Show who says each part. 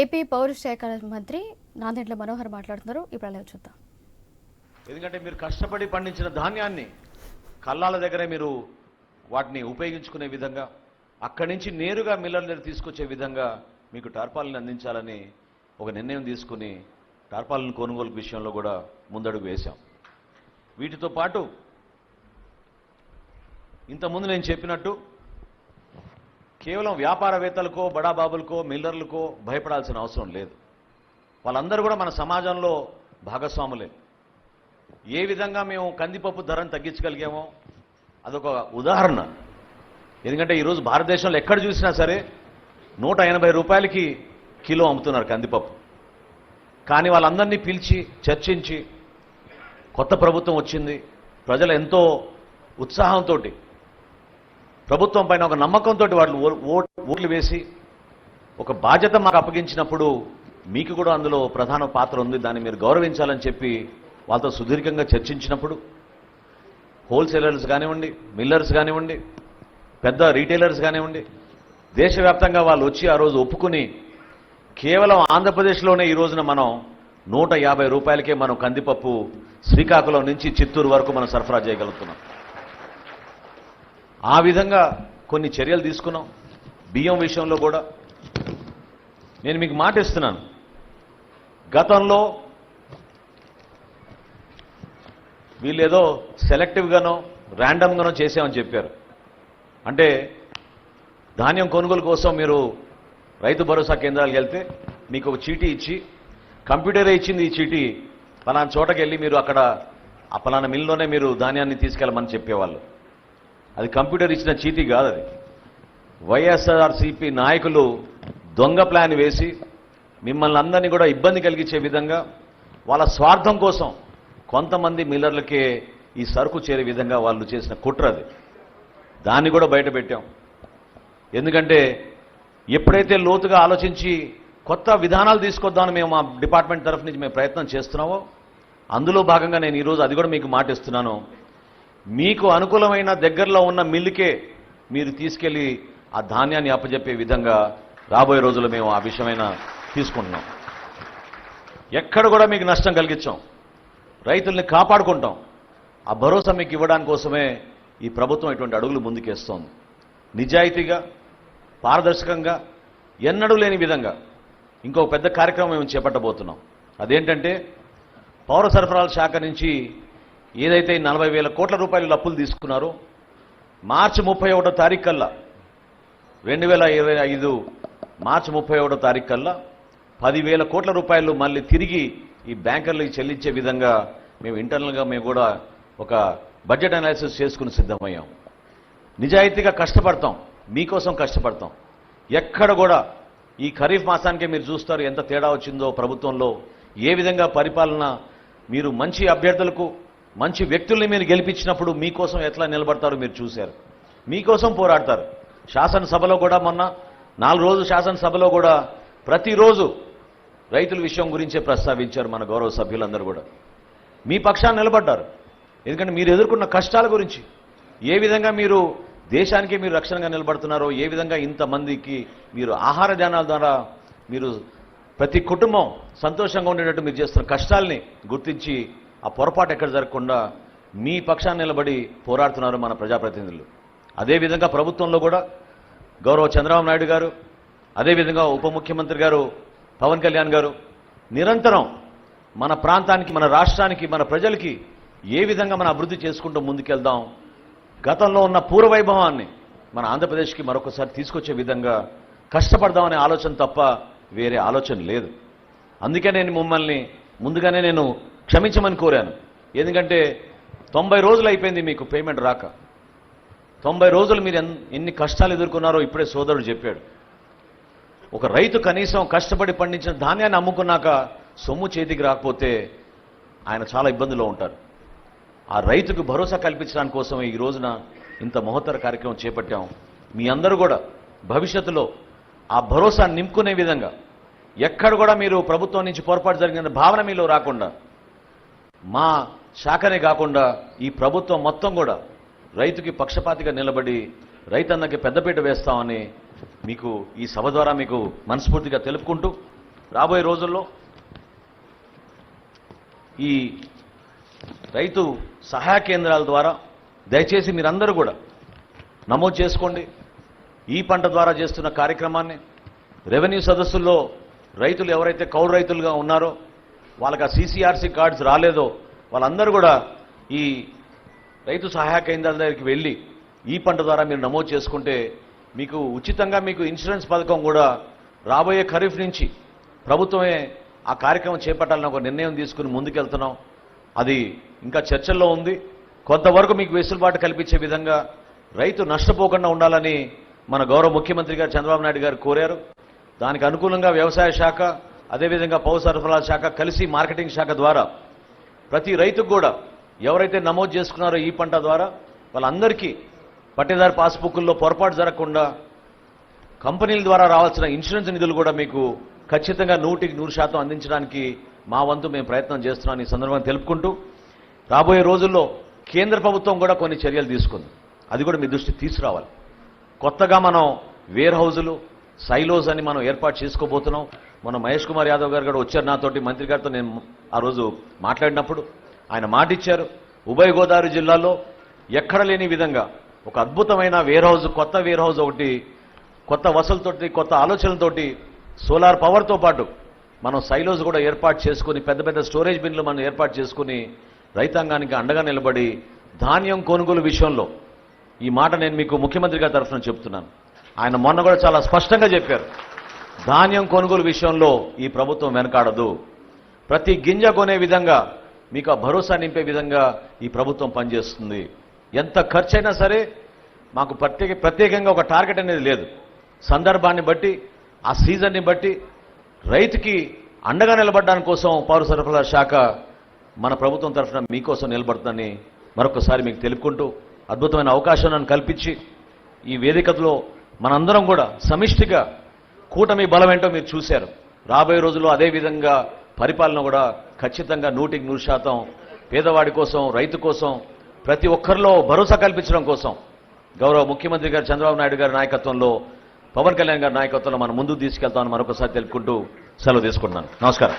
Speaker 1: AP పౌర శాఖ మంత్రి నాదెండ్ల మనోహర్ మాట్లాడుతున్నారు. ఇప్పుడు అలా చూద్దాం.
Speaker 2: ఎందుకంటే మీరు కష్టపడి పండించిన ధాన్యాన్ని కల్లాల దగ్గరే మీరు వాటిని ఉపయోగించుకునే విధంగా అక్కడి నుంచి నేరుగా మిల్లర్ దగ్గర తీసుకొచ్చే విధంగా మీకు టార్పాలను అందించాలని ఒక నిర్ణయం తీసుకుని టార్పాలను కొనుగోలు విషయంలో కూడా ముందడుగు వేశాం. వీటితో పాటు ఇంతకుముందు నేను చెప్పినట్టు కేవలం వ్యాపారవేత్తలకో బడాబాబులకో మిల్లర్లకో భయపడాల్సిన అవసరం లేదు. వాళ్ళందరూ కూడా మన సమాజంలో భాగస్వాములే. ఏ విధంగా మేము కందిపప్పు ధరను తగ్గించగలిగామో అదొక ఉదాహరణ. ఎందుకంటే ఈరోజు భారతదేశంలో ఎక్కడ చూసినా సరే నూట ఎనభై రూపాయలకి కిలో అమ్ముతున్నారు కందిపప్పు. కానీ వాళ్ళందరినీ పిలిచి చర్చించి కొత్త ప్రభుత్వం వచ్చింది. ప్రజలు ఎంతో ఉత్సాహంతో ప్రభుత్వం పైన ఒక నమ్మకంతో వాళ్ళు ఓట్లు వేసి ఒక బాధ్యత మాకు అప్పగించినప్పుడు మీకు కూడా అందులో ప్రధాన పాత్ర ఉంది దాన్ని మీరు గౌరవించాలని చెప్పి వాళ్ళతో సుదీర్ఘంగా చర్చించినప్పుడు హోల్సేలర్స్ కానివ్వండి మిల్లర్స్ కానివ్వండి పెద్ద రీటైలర్స్ కానివ్వండి దేశవ్యాప్తంగా వాళ్ళు వచ్చి ఆ రోజు ఒప్పుకుని కేవలం ఆంధ్రప్రదేశ్లోనే ఈ రోజున మనం నూట యాభై రూపాయలకే మనం కందిపప్పు శ్రీకాకుళం నుంచి చిత్తూరు వరకు మనం సరఫరా చేయగలుగుతున్నాం. ఆ విధంగా కొన్ని చర్యలు తీసుకున్నాం. బియ్యం విషయంలో కూడా. నేను మీకు మాట ఇస్తున్నాను. గతంలో వీళ్ళు ఏదో సెలెక్టివ్గానో ర్యాండమ్గానో చేసామని చెప్పారు. అంటే ధాన్యం కొనుగోలు కోసం మీరు రైతు భరోసా కేంద్రాలకు వెళ్తే మీకు ఒక చీటీ ఇచ్చి కంప్యూటరే ఇచ్చింది ఈ చీటీ. పలానా చోటకి వెళ్ళి మీరు అక్కడ ఆ పలానా మిల్లోనే మీరు ధాన్యాన్ని తీసుకెళ్ళమని చెప్పేవాళ్ళు. అది కంప్యూటర్ ఇచ్చిన చీటీ కాదు అది. వైఎస్ఆర్సీపీ నాయకులు దొంగ ప్లాన్ వేసి మిమ్మల్ని అందరినీ కూడా ఇబ్బంది కలిగించే విధంగా వాళ్ళ స్వార్థం కోసం కొంతమంది మిల్లర్లకే ఈ సరుకు చేరే విధంగా వాళ్ళు చేసిన కుట్ర అది. దాన్ని కూడా బయటపెట్టాం ఎందుకంటే ఎప్పుడైతే లోతుగా ఆలోచించి కొత్త విధానాలు తీసుకొద్దామని మేము మా డిపార్ట్మెంట్ తరఫు నుంచి మేము ప్రయత్నం చేస్తున్నామో అందులో భాగంగా నేను ఈరోజు అది కూడా మీకు మాటిస్తున్నాను. మీకు అనుకూలమైన దగ్గరలో ఉన్న మిల్లుకే మీరు తీసుకెళ్ళి ఆ ధాన్యాన్ని అప్పజెప్పే విధంగా రాబోయే రోజుల్లో మేము ఆ విషయమైన తీసుకుంటున్నాం. ఎక్కడ కూడా మీకు నష్టం కలిగించాం. రైతుల్ని కాపాడుకుంటాం. ఆ భరోసా మీకు ఇవ్వడానికి కోసమే ఈ ప్రభుత్వం ఇటువంటి అడుగులు ముందుకేస్తోంది. నిజాయితీగా పారదర్శకంగా ఎన్నడూ లేని విధంగా ఇంకో పెద్ద కార్యక్రమం మేము చేపట్టబోతున్నాం. అదేంటంటే పౌర సరఫరాల శాఖ నుంచి ఏదైతే నలభై వేల కోట్ల రూపాయలు అప్పులు తీసుకున్నారో మార్చి ముప్పై ఒకటో తారీఖు కల్లా రెండు వేల ఇరవై ఐదు మార్చి ముప్పై ఒకటో తారీఖు కల్లా పదివేల కోట్ల రూపాయలు మళ్ళీ తిరిగి ఈ బ్యాంకర్లకు చెల్లించే విధంగా మేము ఇంటర్నల్గా మేము కూడా ఒక బడ్జెట్ అనాలిసిస్ చేసుకుని సిద్ధమయ్యాం. నిజాయితీగా కష్టపడతాం మీకోసం కష్టపడతాం. ఎక్కడ కూడా ఈ ఖరీఫ్ మాసానికే మీరు చూస్తారు ఎంత తేడా వచ్చిందో ప్రభుత్వంలో ఏ విధంగా పరిపాలన మీరు మంచి అభ్యర్థులకు మంచి వ్యక్తుల్ని మీరు గెలిపించినప్పుడు మీకోసం ఎట్లా నిలబడతారో మీరు చూశారు. మీకోసం పోరాడతారు. శాసనసభలో కూడా మొన్న నాలుగు రోజులు శాసనసభలో కూడా ప్రతిరోజు రైతుల విషయం గురించే ప్రస్తావించారు మన గౌరవ సభ్యులందరూ కూడా. మీ పక్షాన్ని నిలబడ్డారు. ఎందుకంటే మీరు ఎదుర్కొన్న కష్టాల గురించి ఏ విధంగా మీరు దేశానికి మీరు రక్షణగా నిలబడుతున్నారో ఏ విధంగా ఇంతమందికి మీరు ఆహార ధాన్యాల ద్వారా మీరు ప్రతి కుటుంబం సంతోషంగా ఉండేటట్టు మీరు చేస్తున్న కష్టాల్ని గుర్తించి ఆ పొరపాటు ఎక్కడ జరగకుండా మీ పక్షాన్ని నిలబడి పోరాడుతున్నారు మన ప్రజాప్రతినిధులు. అదేవిధంగా ప్రభుత్వంలో కూడా గౌరవ చంద్రబాబు నాయుడు గారు అదేవిధంగా ఉప ముఖ్యమంత్రి గారు పవన్ కళ్యాణ్ గారు నిరంతరం మన ప్రాంతానికి మన రాష్ట్రానికి మన ప్రజలకి ఏ విధంగా మనం అభివృద్ధి చేసుకుంటూ ముందుకెళ్దాం గతంలో ఉన్న పూర్వవైభవాన్ని మన ఆంధ్రప్రదేశ్కి మరొకసారి తీసుకొచ్చే విధంగా కష్టపడదామనే ఆలోచన తప్ప వేరే ఆలోచన లేదు. అందుకే నేను మిమ్మల్ని ముందుగానే నేను క్షమించమని కోరాను. ఎందుకంటే తొంభై రోజులు అయిపోయింది మీకు పేమెంట్ రాక. తొంభై రోజులు మీరు ఎన్- ఎన్ని కష్టాలు ఎదుర్కొన్నారో ఇప్పుడే సోదరుడు చెప్పాడు. ఒక రైతు కనీసం కష్టపడి పండించిన ధాన్యాన్ని అమ్ముకున్నాక సొమ్ము చేతికి రాకపోతే ఆయన చాలా ఇబ్బందులో ఉంటారు ఆ రైతుకు భరోసా కల్పించడానికి కోసం ఈ రోజున ఇంత మహోత్తర కార్యక్రమం చేపట్టాం. మీ అందరూ కూడా భవిష్యత్తులో ఆ భరోసా నింపుకునే విధంగా ఎక్కడ కూడా మీరు ప్రభుత్వం నుంచి పొరపాటు జరిగిన భావన మీలో రాకుండా మా శాఖనే కాకుండా ఈ ప్రభుత్వం మొత్తం కూడా రైతుకి పక్షపాతిగా నిలబడి రైతన్నకి పెద్దపీట వేస్తామని మీకు ఈ సభ ద్వారా మీకు మనస్ఫూర్తిగా తెలుపుకుంటూ రాబోయే రోజుల్లో ఈ రైతు సహాయ కేంద్రాల ద్వారా దయచేసి మీరందరూ కూడా నమోదు చేసుకోండి. ఈ పంట ద్వారా చేస్తున్న కార్యక్రమాన్ని రెవెన్యూ సదస్సుల్లో రైతులు ఎవరైతే కౌలు రైతులుగా ఉన్నారో వాళ్ళకి ఆ సీసీఆర్సీ కార్డ్స్ రాలేదో వాళ్ళందరూ కూడా ఈ రైతు సహాయ కేంద్రాల దగ్గరికి వెళ్ళి ఈ పంట ద్వారా మీరు నమోదు చేసుకుంటే మీకు ఉచితంగా మీకు ఇన్సూరెన్స్ పథకం కూడా రాబోయే ఖరీఫ్ నుంచి ప్రభుత్వమే ఆ కార్యక్రమం చేపట్టాలని ఒక నిర్ణయం తీసుకుని ముందుకెళ్తున్నాం. అది ఇంకా చర్చల్లో ఉంది. కొంతవరకు మీకు వెసులుబాటు కల్పించే విధంగా రైతు నష్టపోకుండా ఉండాలని మన గౌరవ ముఖ్యమంత్రి గారు చంద్రబాబు నాయుడు గారు కోరారు. దానికి అనుకూలంగా వ్యవసాయ శాఖ అదేవిధంగా పౌర సరఫరాల శాఖ కలిసి మార్కెటింగ్ శాఖ ద్వారా ప్రతి రైతుకు కూడా ఎవరైతే నమోదు చేసుకున్నారో ఈ పంట ద్వారా వాళ్ళందరికీ పట్టేదారు పాస్బుక్ల్లో పొరపాటు జరగకుండా కంపెనీల ద్వారా రావాల్సిన ఇన్సూరెన్స్ నిధులు కూడా మీకు ఖచ్చితంగా నూటికి నూరు శాతం అందించడానికి మా వంతు మేము ప్రయత్నం చేస్తున్నాం ఈ సందర్భంగా తెలుపుకుంటూ రాబోయే రోజుల్లో కేంద్ర ప్రభుత్వం కూడా కొన్ని చర్యలు తీసుకుంది. అది కూడా మీ దృష్టికి తీసుకురావాలి. కొత్తగా మనం వేర్ హౌజులు సైలోస్ అని మనం ఏర్పాటు చేసుకోబోతున్నాం. మన మహేష్ కుమార్ యాదవ్ గారు కూడా వచ్చారు నాతోటి. మంత్రి గారితో నేను ఆ రోజు మాట్లాడినప్పుడు ఆయన మాట ఇచ్చారు ఉభయ గోదావరి జిల్లాలో ఎక్కడ లేని విధంగా ఒక అద్భుతమైన వేర్ హౌస్ కొత్త వేర్ హౌస్ ఒకటి కొత్త వసతులతోటి కొత్త ఆలోచనలతోటి సోలార్ పవర్తో పాటు మనం సైలోస్ కూడా ఏర్పాటు చేసుకుని పెద్ద పెద్ద స్టోరేజ్ బిన్లు మనం ఏర్పాటు చేసుకుని రైతాంగానికి అండగా నిలబడి ధాన్యం కొనుగోలు విషయంలో ఈ మాట నేను మీకు ముఖ్యమంత్రి గారి తరఫున చెప్తున్నాను. ఆయన మొన్న కూడా చాలా స్పష్టంగా చెప్పారు. ధాన్యం కొనుగోలు విషయంలో ఈ ప్రభుత్వం వెనకాడదు. ప్రతి గింజ కొనే విధంగా మీకు ఆ భరోసా నింపే విధంగా ఈ ప్రభుత్వం పనిచేస్తుంది. ఎంత ఖర్చైనా సరే మాకు ప్రత్యేక ప్రత్యేకంగా ఒక టార్గెట్ అనేది లేదు. సందర్భాన్ని బట్టి ఆ సీజన్ని బట్టి రైతుకి అండగా నిలబడడానికి కోసం పౌర సరఫరా శాఖ మన ప్రభుత్వం తరఫున మీకోసం నిలబడుతుందని మరొకసారి మీకు తెలుపుకుంటూ అద్భుతమైన అవకాశం నన్ను కల్పించి ఈ వేదికలో మనందరం కూడా సమిష్టిగా కూటమి బలం ఏంటో మీరు చూశారు. రాబోయే రోజుల్లో అదేవిధంగా పరిపాలన కూడా ఖచ్చితంగా నూటికి నూరు శాతం పేదవాడి కోసం రైతు కోసం ప్రతి ఒక్కరిలో భరోసా కల్పించడం కోసం గౌరవ ముఖ్యమంత్రి గారు చంద్రబాబు నాయుడు గారి నాయకత్వంలో పవన్ కళ్యాణ్ గారి నాయకత్వంలో మనం ముందుకు తీసుకెళ్తామని మరొకసారి తెలుపుకుంటూ సెలవు తీసుకుంటున్నాను. నమస్కారం.